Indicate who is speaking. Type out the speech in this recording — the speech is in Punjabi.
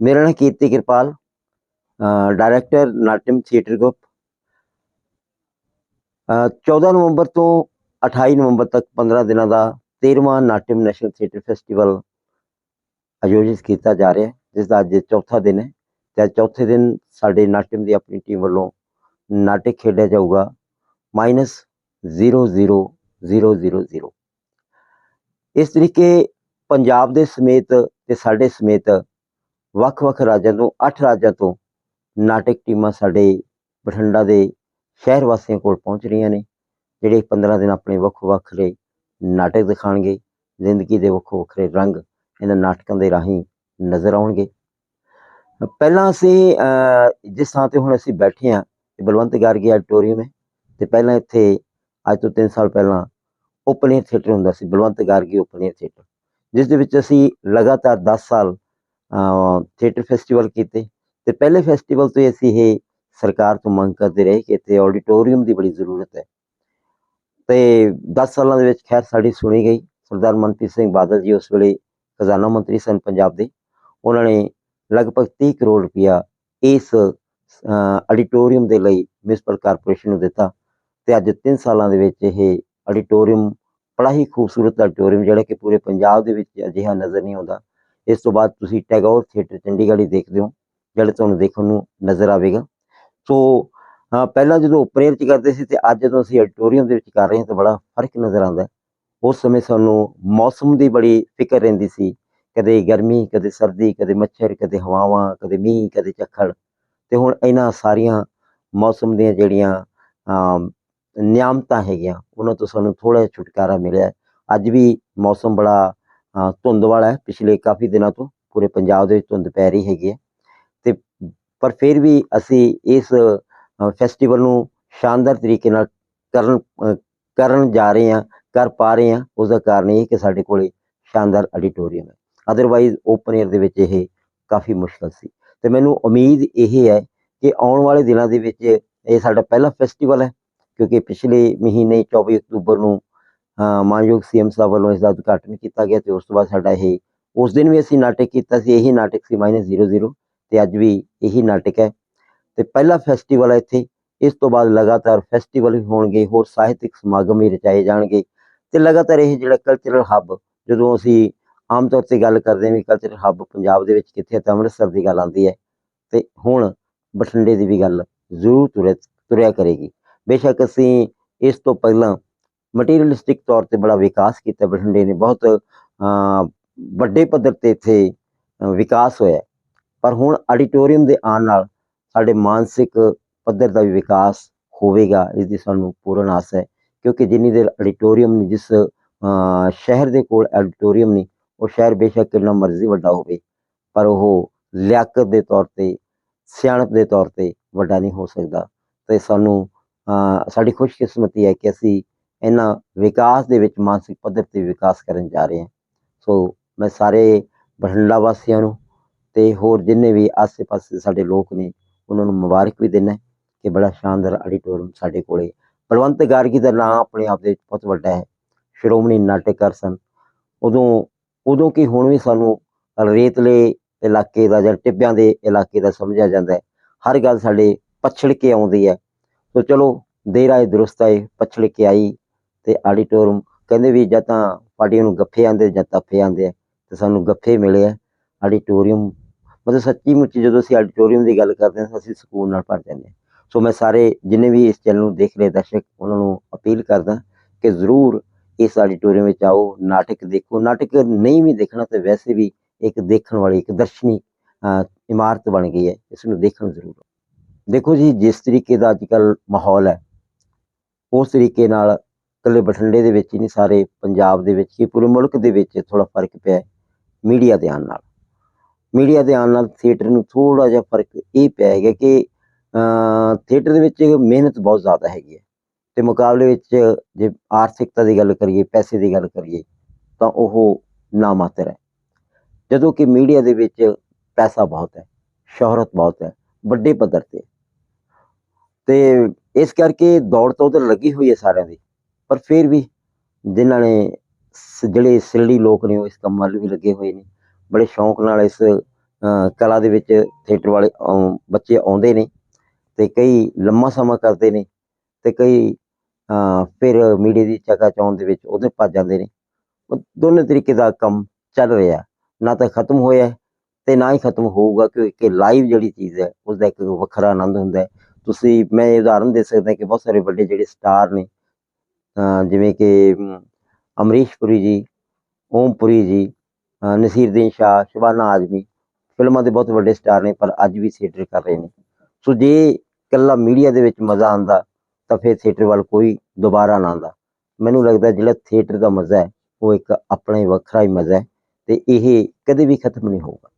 Speaker 1: ਮੇਰਾ ਨਾਮ Kirti Kirpal director Natim theatre group ਅ, 14 ਨਵੰਬਰ ਤੋਂ 28 ਨਵੰਬਰ ਤੱਕ 15 ਦਿਨਾਂ ਦਾ 13ਵਾਂ ਨਾਟਿਮ ਨੈਸ਼ਨਲ ਥੀਏਟਰ ਫੈਸਟੀਵਲ ਆਯੋਜਿਤ ਕੀਤਾ ਜਾ ਰਿਹਾ ਹੈ ਜਿਸ ਦਾ ਅੱਜ ਚੌਥਾ ਦਿਨ ਹੈ ਤੇ ਚੌਥੇ ਦਿਨ ਸਾਡੇ ਨਾਟਿਮ ਦੀ ਆਪਣੀ ਟੀਮ ਵੱਲੋਂ ਨਾਟਕ ਖੇਡਿਆ ਜਾਊਗਾ ਮਾਈਨਸ 00000 ਇਸ ਤਰੀਕੇ ਪੰਜਾਬ ਦੇ ਸਮੇਤ ਤੇ ਸਾਡੇ ਸਮੇਤ ਵੱਖ-ਵੱਖ ਰਾਜਾਂ ਤੋਂ 8 ਰਾਜਾਂ ਤੋਂ ਨਾਟਕ ਟੀਮਾਂ ਸਾਡੇ ਬਠਿੰਡਾ ਦੇ ਸ਼ਹਿਰ ਵਾਸੀਆਂ ਕੋਲ ਪਹੁੰਚ ਰਹੀਆਂ ਨੇ, ਜਿਹੜੇ 15 ਦਿਨ ਆਪਣੇ ਵੱਖ-ਵੱਖਰੇ ਨਾਟਕ ਦਿਖਾਣਗੇ, ਜ਼ਿੰਦਗੀ ਦੇ ਵੱਖੋ ਵੱਖਰੇ ਰੰਗ ਇਹਨਾਂ ਨਾਟਕਾਂ ਦੇ ਰਾਹੀਂ ਨਜ਼ਰ ਆਉਣਗੇ। ਪਹਿਲਾਂ ਅਸੀਂ ਜਿਸ ਥਾਂ ਤੇ ਹੁਣ ਅਸੀਂ ਬੈਠੇ ਹਾਂ ਬਲਵੰਤ ਗਾਰਗੀ ਆਡੀਟੋਰੀਅਮ ਹੈ ਤੇ ਪਹਿਲਾਂ ਇੱਥੇ ਅੱਜ ਤੋਂ 3 ਸਾਲ ਪਹਿਲਾਂ ਓਪਨ ਏਅਰ ਥੀਏਟਰ ਹੁੰਦਾ ਸੀ, Balwant Gargi open air theatre, ਜਿਸ ਦੇ ਵਿੱਚ ਅਸੀਂ ਲਗਾਤਾਰ 10 ਸਾਲ ਥੀਏਟਰ ਫੈਸਟੀਵਲ ਕੀਤੇ। ਤੇ ਪਹਿਲੇ ਫੈਸਟੀਵਲ ਤੋਂ ਹੀ ਅਸੀਂ ਇਹ ਸਰਕਾਰ ਤੋਂ ਮੰਗ ਕਰਦੇ ਰਹੇ ਕਿ ਇੱਥੇ ਆਡੀਟੋਰੀਅਮ ਦੀ ਬੜੀ ਜ਼ਰੂਰਤ ਹੈ। ਤੇ 10 ਸਾਲਾਂ ਦੇ ਵਿੱਚ ਖੈਰ ਸਾਡੀ ਸੁਣੀ ਗਈ। ਸਰਦਾਰ ਮਨਪ੍ਰੀਤ ਸਿੰਘ ਬਾਦਲ ਜੀ ਉਸ ਵੇਲੇ ਖਜ਼ਾਨਾ ਮੰਤਰੀ ਸਨ ਪੰਜਾਬ ਦੇ। ਉਹਨਾਂ ਨੇ ਲਗਭਗ 30 ਕਰੋੜ ਰੁਪਇਆ ਇਸ ਆਡੀਟੋਰੀਅਮ ਦੇ ਲਈ ਮਿਊਨਿਸਪਲ ਕਾਰਪੋਰੇਸ਼ਨ ਨੂੰ ਦਿੱਤਾ। ਤੇ ਅੱਜ 3 ਸਾਲਾਂ ਦੇ ਵਿੱਚ ਇਹ ਆਡੀਟੋਰੀਅਮ ਬੜਾ ਹੀ ਖੂਬਸੂਰਤ ਆਡੀਟੋਰੀਅਮ ਜਿਹੜਾ ਕਿ ਪੂਰੇ ਪੰਜਾਬ ਦੇ ਵਿੱਚ ਅਜਿਹਾ ਨਜ਼ਰ ਨਹੀਂ ਆਉਂਦਾ। ਇਸ ਤੋਂ ਬਾਅਦ ਤੁਸੀਂ ਟੈਗੋਰ ਥੀਏਟਰ ਚੰਡੀਗੜ੍ਹ ਹੀ ਦੇਖਦੇ ਹੋ ਜਿਹੜਾ ਤੁਹਾਨੂੰ ਦੇਖਣ ਨੂੰ ਨਜ਼ਰ ਆਵੇਗਾ। ਸੋ ਪਹਿਲਾਂ ਜਦੋਂ ਓਪਨ ਚ ਕਰਦੇ ਸੀ ਤੇ ਅੱਜ ਜਦੋਂ ਅਸੀਂ ਆਡੀਟੋਰੀਅਮ ਦੇ ਵਿੱਚ ਕਰ ਰਹੇ ਹਾਂ ਤਾਂ ਬੜਾ ਫ਼ਰਕ ਨਜ਼ਰ ਆਉਂਦਾ ਉਸ ਸਮੇਂ ਸਾਨੂੰ ਮੌਸਮ ਦੀ ਬੜੀ ਫਿਕਰ ਰਹਿੰਦੀ ਸੀ। ਕਦੇ ਗਰਮੀ ਕਦੇ ਸਰਦੀ ਕਦੇ ਮੱਛਰ ਕਦੇ ਹਵਾਵਾਂ ਕਦੇ ਮੀਂਹ ਕਦੇ ਝੱਖੜ। ਤੇ ਹੁਣ ਇਹਨਾਂ ਸਾਰੀਆਂ ਮੌਸਮ ਦੀਆਂ ਜਿਹੜੀਆਂ ਅਮ, ਨਿਆਮਤਾਂ ਹੈਗੀਆਂ ਉਹਨਾਂ ਤੋਂ ਸਾਨੂੰ ਥੋੜਾ ਜਿਹਾ ਛੁਟਕਾਰਾ ਮਿਲਿਆ ਅੱਜ ਵੀ ਮੌਸਮ ਬੜਾ ਧੁੰਦ ਵਾਲਾ ਹੈ, ਪਿਛਲੇ ਕਾਫੀ ਦਿਨਾਂ ਤੋਂ ਪੂਰੇ ਪੰਜਾਬ ਦੇ ਵਿੱਚ ਧੁੰਦ ਪੈ ਰਹੀ ਹੈਗੀ ਹੈ। ਤੇ ਪਰ ਫਿਰ ਵੀ ਅਸੀਂ ਇਸ ਫੈਸਟੀਵਲ ਨੂੰ ਸ਼ਾਨਦਾਰ ਤਰੀਕੇ ਨਾਲ ਕਰਨ ਕਰਨ ਜਾ ਰਹੇ ਹਾਂ, ਕਰ ਪਾ ਰਹੇ ਹਾਂ ਉਸ ਦਾ ਕਾਰਨ ਇਹ ਕਿ ਸਾਡੇ ਕੋਲੇ ਸ਼ਾਨਦਾਰ ਆਡੀਟੋਰੀਅਮ ਹੈ। ਅਦਰਵਾਈਜ਼ ਓਪਨ 에ਅਰ ਦੇ ਵਿੱਚ ਇਹ ਕਾਫੀ ਮੁਸ਼ਕਲ ਸੀ। ਤੇ ਮੈਨੂੰ ਉਮੀਦ ਇਹ ਹੈ ਕਿ ਆਉਣ ਵਾਲੇ ਦਿਨਾਂ ਦੇ ਵਿੱਚ ਇਹ ਸਾਡਾ ਪਹਿਲਾ ਫੈਸਟੀਵਲ ਹੈ, ਕਿਉਂਕਿ ਪਿਛਲੇ ਮਹੀਨੇ 24 ਅਕਤੂਬਰ ਨੂੰ ਮਾਨਯੋਗ ਸੀਐਮ ਸਾਹਿਬ ਵੱਲੋਂ ਇਸ ਦਾ ਉਦਘਾਟਨ ਕੀਤਾ ਗਿਆ ਤੇ ਉਸ ਤੋਂ ਬਾਅਦ ਸਾਡਾ ਇਹ, ਉਸ ਦਿਨ ਵੀ ਅਸੀਂ ਨਾਟਕ ਕੀਤਾ ਸੀ, ਇਹੀ ਨਾਟਕ ਸੀ -00 ਤੇ ਅੱਜ ਵੀ ਇਹੀ ਨਾਟਕ ਹੈ। ਤੇ ਪਹਿਲਾ ਫੈਸਟੀਵਲ ਹੈ ਇੱਥੇ, ਇਸ ਤੋਂ ਬਾਅਦ ਲਗਾਤਾਰ ਫੈਸਟੀਵਲ ਵੀ ਹੋਣਗੇ, ਹੋਰ ਸਾਹਿਤਿਕ ਸਮਾਗਮ ਵੀ ਰਚਾਏ ਜਾਣਗੇ ਤੇ ਲਗਾਤਾਰ ਇਹ ਜਿਹੜਾ ਕਲਚਰਲ ਹੱਬ ਜਦੋਂ ਅਸੀਂ ਆਮ ਤੌਰ ਤੇ ਗੱਲ ਕਰਦੇ ਹਾਂ ਵੀ ਕਲਚਰਲ ਹੱਬ ਪੰਜਾਬ ਦੇ ਵਿੱਚ ਕਿੱਥੇ ਤਾਂ ਅੰਮ੍ਰਿਤਸਰ ਦੀ ਗੱਲ ਆਉਂਦੀ ਹੈ ਤੇ ਹੁਣ ਬਠਿੰਡੇ ਦੀ ਵੀ ਗੱਲ ਜ਼ਰੂਰ ਤੁਰੇ, ਤੁਰਿਆ ਕਰੇਗੀ। ਬੇਸ਼ੱਕ ਅਸੀਂ ਇਸ ਤੋਂ ਪਹਿਲਾਂ ਮਟੀਰੀਅਲਿਸਟਿਕ ਤੌਰ ਤੇ ਬੜਾ ਵਿਕਾਸ ਕੀਤਾ ਬਠਿੰਡੇ ਨੇ, ਬਹੁਤ ਵੱਡੇ ਪੱਧਰ ਤੇ ਇੱਥੇ ਵਿਕਾਸ ਹੋਇਆ। ਪਰ ਹੁਣ ਆਡੀਟੋਰੀਅਮ ਦੇ ਆਉਣ ਨਾਲ ਸਾਡੇ ਮਾਨਸਿਕ ਪੱਧਰ ਦਾ ਵੀ ਵਿਕਾਸ ਹੋਵੇਗਾ, ਇਸ ਦੀ ਸਾਨੂੰ ਪੂਰਨ ਆਸ ਹੈ। ਕਿਉਂਕਿ ਜਿੰਨੀ ਦੇਰ ਆਡੀਟੋਰੀਅਮ ਨਹੀਂ, ਜਿਸ ਸ਼ਹਿਰ ਦੇ ਕੋਲ ਆਡੀਟੋਰੀਅਮ ਨਹੀਂ, ਉਹ ਸ਼ਹਿਰ ਬੇਸ਼ੱਕ ਕਿੰਨਾ ਮਰਜ਼ੀ ਵੱਡਾ ਹੋਵੇ, ਪਰ ਉਹ ਲਿਆਕਤ ਦੇ ਤੌਰ ਤੇ, ਸਿਆਣਪ ਦੇ ਤੌਰ ਤੇ ਵੱਡਾ ਨਹੀਂ ਹੋ ਸਕਦਾ। ਤੇ ਸਾਨੂੰ ਸਾਡੀ ਖੁਸ਼ਕਿਸਮਤੀ ਹੈ ਕਿ ਅਸੀਂ ਇਹਨਾਂ ਵਿਕਾਸ ਦੇ ਵਿੱਚ ਮਾਨਸਿਕ ਪੱਧਰ ਤੇ ਵਿਕਾਸ ਕਰਨ ਜਾ ਰਹੇ ਹਾਂ। ਸੋ ਮੈਂ ਸਾਰੇ ਬਠਿੰਡਾ ਵਾਸੀਆਂ ਨੂੰ ਤੇ ਹੋਰ ਜਿੰਨੇ ਵੀ ਆਸੇ-ਪਾਸੇ ਸਾਡੇ ਲੋਕ ਨੇ, ਉਹਨਾਂ ਨੂੰ ਮੁਬਾਰਕ ਵੀ ਦਿੰਦਾ ਕਿ ਬੜਾ ਸ਼ਾਨਦਾਰ ਆਡੀਟੋਰੀਅਮ ਸਾਡੇ ਕੋਲੇ ਬਲਵੰਤ ਗਾਰਗੀ ਦਾ ਨਾਮ ਆਪਣੇ ਆਪ ਦੇ ਵਿੱਚ ਬਹੁਤ ਵੱਡਾ ਹੈ। ਸ਼੍ਰੋਮਣੀ ਨਾਟਕਕਾਰ ਸਨ। ਉਦੋਂ ਉਦੋਂ ਕਿ ਹੁਣ ਵੀ ਸਾਨੂੰ ਰੇਤਲੇ ਇਲਾਕੇ ਦਾ ਜਾਂ ਟਿੱਬਿਆਂ ਦੇ ਇਲਾਕੇ ਦਾ ਸਮਝਿਆ ਜਾਂਦਾ ਹਰ ਗੱਲ ਸਾਡੇ ਪਛੜ ਕੇ ਆਉਂਦੀ ਹੈ। ਸੋ ਚਲੋ, ਦੇਰ ਆਏ, ਦਰੁਸਤ ਆਏ, ਪਛੜ ਕੇ ਆਈ। ਤੇ ਆਡੀਟੋਰੀਅਮ ਕਹਿੰਦੇ ਵੀ ਜਾਂ ਤਾਂ ਪਾਰਟੀ ਨੂੰ ਗੱਫੇ ਆਂਦੇ ਜਾਂ ਤੱਫੇ ਆਂਦੇ ਆ, ਤੇ ਸਾਨੂੰ ਗੱਫੇ ਮਿਲੇ ਆ। ਆਡੀਟੋਰੀਅਮ ਮਤਲਬ ਸੱਚੀ ਮੁੱਚੀ ਜਦੋਂ ਅਸੀਂ ਆਡੀਟੋਰੀਅਮ ਦੀ ਗੱਲ ਕਰਦੇ ਹਾਂ, ਤਾਂ ਅਸੀਂ ਸਕੂਨ ਨਾਲ ਭਰ ਜਾਂਦੇ ਹਾਂ। ਸੋ ਮੈਂ ਸਾਰੇ ਜਿੰਨੇ ਵੀ ਇਸ ਚੈਨਲ ਨੂੰ ਦੇਖ ਰਹੇ ਦਰਸ਼ਕ, ਉਹਨਾਂ ਨੂੰ ਅਪੀਲ ਕਰਦਾ ਕਿ ਜ਼ਰੂਰ ਇਸ ਆਡੀਟੋਰੀਅਮ ਵਿੱਚ ਆਓ, ਨਾਟਕ ਦੇਖੋ। ਨਾਟਕ ਨਹੀਂ ਵੀ ਦੇਖਣਾ, ਤੇ ਵੈਸੇ ਵੀ ਇੱਕ ਦੇਖਣ ਵਾਲੀ, ਇੱਕ ਦਰਸ਼ਨੀ ਇਮਾਰਤ ਬਣ ਗਈ ਹੈ। ਇਸ ਨੂੰ ਦੇਖਣ ਜ਼ਰੂਰ ਦੇਖੋ ਜੀ, ਜਿਸ ਤਰੀਕੇ ਦਾ ਅੱਜਕੱਲ ਮਾਹੌਲ ਹੈ, ਉਸ ਤਰੀਕੇ ਨਾਲ ਇਕੱਲੇ ਬਠਿੰਡੇ ਦੇ ਵਿੱਚ ਹੀ ਨਹੀਂ, ਸਾਰੇ ਪੰਜਾਬ ਦੇ ਵਿੱਚ ਹੀ, ਪੂਰੇ ਮੁਲਕ ਦੇ ਵਿੱਚ ਥੋੜਾ ਫ਼ਰਕ ਪਿਆ ਮੀਡੀਆ ਦੇ ਆਉਣ ਨਾਲ। ਮੀਡੀਆ ਦੇ ਆਉਣ ਨਾਲ ਥੀਏਟਰ ਨੂੰ ਥੋੜਾ ਜਿਹਾ ਫ਼ਰਕ ਇਹ ਪਿਆ ਹੈਗਾ ਕਿ ਥੀਏਟਰ ਦੇ ਵਿੱਚ ਮਿਹਨਤ ਬਹੁਤ ਜ਼ਿਆਦਾ ਹੈਗੀ ਹੈ ਤੇ ਮੁਕਾਬਲੇ ਵਿੱਚ ਜੇ ਆਰਥਿਕਤਾ ਦੀ ਗੱਲ ਕਰੀਏ, ਪੈਸੇ ਦੀ ਗੱਲ ਕਰੀਏ, ਤਾਂ ਉਹ ਨਾ ਮਾਤਰ ਹੈ। ਜਦੋਂ ਕਿ ਮੀਡੀਆ ਦੇ ਵਿੱਚ ਪੈਸਾ ਬਹੁਤ ਹੈ, ਸ਼ੋਹਰਤ ਬਹੁਤ ਹੈ, ਵੱਡੇ ਪੱਧਰ ਤੇ ਤੇ ਇਸ ਕਰਕੇ ਦੌੜ ਤੋਂ ਉਧਰ ਲੱਗੀ ਹੋਈ ਹੈ ਸਾਰਿਆਂ ਦੀ। ਪਰ ਫਿਰ ਵੀ ਜਿਨ੍ਹਾਂ ਨੇ ਸ- ਜਿਹੜੇ ਸਿਲੜੀ ਲੋਕ ਨੇ ਉਹ ਇਸ ਕੰਮ ਵੱਲ ਵੀ ਲੱਗੇ ਹੋਏ ਨੇ। ਬੜੇ ਸ਼ੌਂਕ ਨਾਲ ਇਸ ਅ, ਕਲਾ ਦੇ ਵਿੱਚ ਥੀਏਟਰ ਵਾਲੇ ਆਉਂ- ਬੱਚੇ ਆਉਂਦੇ ਨੇ ਤੇ ਕਈ ਲੰਮਾ ਸਮਾਂ ਕਰਦੇ ਨੇ ਤੇ ਕਈ ਅ, ਫਿਰ ਮੀਡੀਆ ਦੀ ਚਕਾਚੌਂਧ ਦੇ ਵਿੱਚ ਉਹਦੇ ਭੱਜ ਜਾਂਦੇ ਨੇ। ਉਹ ਦੋਨੇ ਤਰੀਕੇ ਦਾ ਕੰਮ ਚੱਲ ਰਿਹਾ। ਨਾ ਤਾਂ ਖਤਮ ਹੋਇਆ ਹੈ ਤੇ ਨਾ ਹੀ ਖਤਮ ਹੋਊਗਾ ਕਿਉਂਕਿ ਲਾਈਵ ਜਿਹੜੀ ਚੀਜ਼ ਹੈ ਉਸ ਦਾ ਇੱਕ ਵੱਖਰਾ ਆਨੰਦ ਹੁੰਦਾ ਹੈ। ਤੁਸੀਂ ਮੈਂ ਇਹ ਉਦਾਹਰਨ ਦੇ ਸਕਦਾ ਕਿ ਬਹੁਤ ਸਾਰੇ ਵੱਡੇ ਜਿਹੜੇ ਸਟਾਰ ਨੇ ਜਿਵੇਂ ਕਿ ਅਮ, ਅਮਰੀਸ਼ ਪੁਰੀ ਜੀ ਓਮ ਪੁਰੀ ਜੀ ਨਸੀਰਦੀਨ ਸ਼ਾਹ ਸ਼ਬਾਨਾ ਆਜ਼ਮੀ ਫਿਲਮਾਂ ਦੇ ਬਹੁਤ ਵੱਡੇ ਸਟਾਰ ਨੇ ਪਰ ਅੱਜ ਵੀ ਥੀਏਟਰ ਕਰ ਰਹੇ ਨੇ। ਸੋ ਜੇ ਇਕੱਲਾ ਮੀਡੀਆ ਦੇ ਵਿੱਚ ਮਜ਼ਾ ਆਂਦਾ ਤਾਂ ਫਿਰ ਥੀਏਟਰ ਵੱਲ ਕੋਈ ਦੁਬਾਰਾ ਨਾ ਆਂਦਾ ਮੈਨੂੰ ਲੱਗਦਾ ਜਿਹੜਾ ਥੀਏਟਰ ਦਾ ਮਜ਼ਾ ਹੈ ਉਹ ਇੱਕ ਆਪਣਾ ਹੀ ਵੱਖਰਾ ਹੀ ਮਜ਼ਾ ਹੈ ਤੇ ਇਹ ਕਦੇ ਵੀ ਖਤਮ ਨਹੀਂ ਹੋਊਗਾ।